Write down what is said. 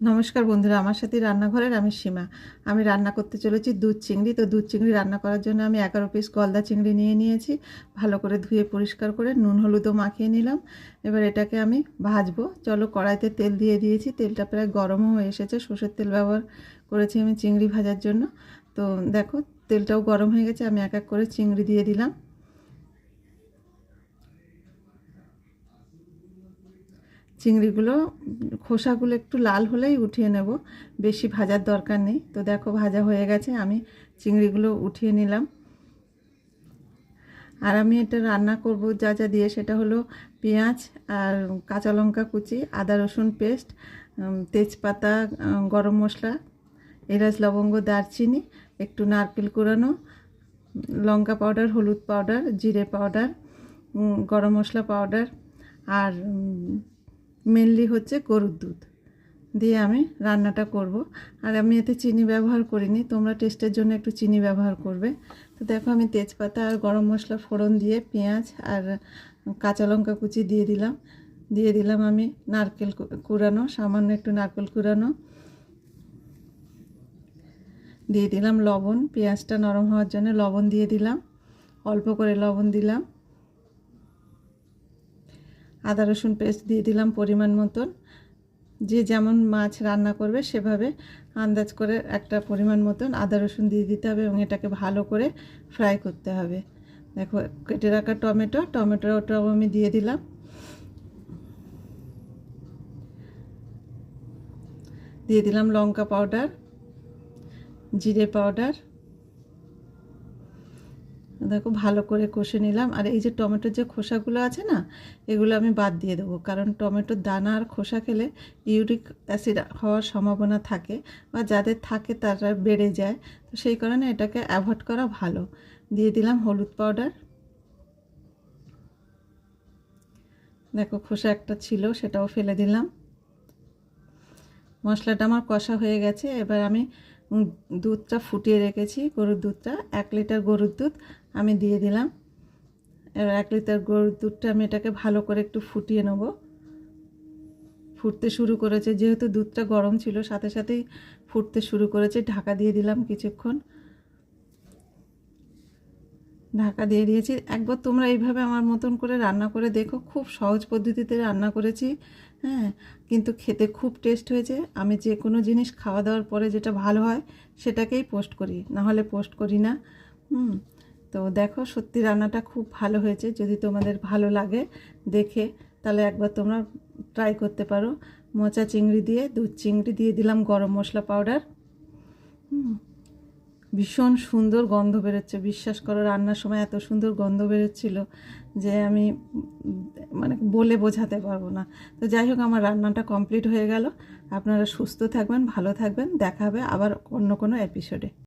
নমস্কার বন্ধুরা, আমার সাথে রান্নাঘরের আমি সীমা। আমি রান্না করতে চলেছি দুধ চিংড়ি। তো দুধ চিংড়ি রান্না করার জন্য আমি এগারো পিস গলদা চিংড়ি নিয়ে নিয়েছি। ভালো করে ধুয়ে পরিষ্কার করে নুন, হলুদও মাখিয়ে নিলাম। এবার এটাকে আমি ভাজবো। চলো কড়াইতে তেল দিয়ে দিয়েছি। তেলটা প্রায় গরমও হয়ে এসেছে। সর্ষের তেল ব্যবহার করেছি আমি চিংড়ি ভাজার জন্য। তো দেখো, তেলটাও গরম হয়ে গেছে। আমি এক এক করে চিংড়ি দিয়ে দিলাম। চিংড়িগুলো, খোসাগুলো একটু লাল হলেই উঠিয়ে নেব। বেশি ভাজার দরকার নেই। তো দেখো ভাজা হয়ে গেছে, আমি চিংড়িগুলো উঠিয়ে নিলাম। আর আমি এটা রান্না করব, যা যা দিয়ে, সেটা হলো পেঁয়াজ আর কাঁচা লঙ্কা কুচি, আদা রসুন পেস্ট তেজপাতা গরম মশলা, এলাচ, লবঙ্গ, দারচিনি, একটু নারকেল কুড়ানো, লঙ্কা পাউডার, হলুদ পাউডার, জিরে পাউডার গরম মশলা পাউডার, আর মেনলি হচ্ছে গরুর দুধ। দিয়ে আমি রান্নাটা করব। আর আমি এতে চিনি ব্যবহার করিনি, তোমরা টেস্টের জন্য একটু চিনি ব্যবহার করবে। তো দেখো আমি তেজপাতা আর গরম মশলা ফোড়ন দিয়ে পেঁয়াজ আর কাঁচা লঙ্কা কুচি দিয়ে দিলাম। দিয়ে দিলাম আমি নারকেল কুড়ানো, সামান্য একটু নারকেল কুড়ানো। দিয়ে দিলাম লবণ, পেঁয়াজটা নরম হওয়ার জন্য লবণ দিয়ে দিলাম। অল্প করে লবণ দিলাম। আদা, রসুন পেস্ট দিয়ে দিলাম পরিমাণ মতন। যে যেমন মাছ রান্না করবে সেভাবে আন্দাজ করে একটা পরিমাণ মতন আদা, রসুন দিয়ে দিতে হবে এবং এটাকে ভালো করে ফ্রাই করতে হবে। দেখো, কেটে রাখা টমেটো, টমেটোটাও আমি দিয়ে দিলাম। দিয়ে দিলাম লঙ্কা পাউডার, জিরে পাউডার দেখো ভালো করে কষে নিলাম। আর এই যে টমেটোর যে খোসাগুলো আছে না, এগুলো আমি বাদ দিয়ে দেবো। কারণ টমেটোর দানা আর খোসা খেলে ইউরিক অ্যাসিড হওয়ার সম্ভাবনা থাকে বা যাদের থাকে তারা বেড়ে যায়। তো সেই কারণে এটাকে অ্যাভয়েড করা ভালো। দিয়ে দিলাম হলুদ পাউডার। দেখো খোসা একটা ছিল, সেটাও ফেলে দিলাম। মশলাটা আমার কষা হয়ে গেছে। এবার আমি দুধটা ফুটিয়ে রেখেছি। গরুর দুধটা, এক লিটার গরুর দুধ আমি দিয়ে দিলাম। এবার এক লিটার গরুর দুধটা আমি এটাকে ভালো করে একটু ফুটিয়ে নেব। ফুটতে শুরু করেছে, যেহেতু দুধটা গরম ছিল, সাথে সাথেই ফুটতে শুরু করেছে। ঢাকা দিয়ে দিলাম কিছুক্ষণ। ঢাকা দিয়ে দিয়েছি। একবার তোমরা এইভাবে আমার মতন করে রান্না করে দেখো। খুব সহজ পদ্ধতিতে রান্না করেছি হ্যাঁ? কিন্তু খেতে খুব টেস্ট হয়েছে। আমি যে কোনো জিনিস খাওয়া দাওয়ার পরে যেটা ভালো হয়, সেটাকেই পোস্ট করি। না হলে পোস্ট করি না। হুম। তো দেখো সত্যি রান্নাটা খুব ভালো হয়েছে। যদি তোমাদের ভালো লাগে দেখে, তাহলে একবার তোমরা ট্রাই করতে পারো। মোচা চিংড়ি দিয়ে, দুধ চিংড়ি দিয়ে দিলাম গরম মশলা পাউডার ভীষণ সুন্দর গন্ধ বেরোচ্ছে। বিশ্বাস করো, রান্নার সময় এত সুন্দর গন্ধ বেরোচ্ছিল যে আমি মানে বলে বোঝাতে পারব না। তো যাই হোক, আমার রান্নাটা কমপ্লিট হয়ে গেল। আপনারা সুস্থ থাকবেন, ভালো থাকবেন। দেখা হবে আবার অন্য কোনো এপিসোডে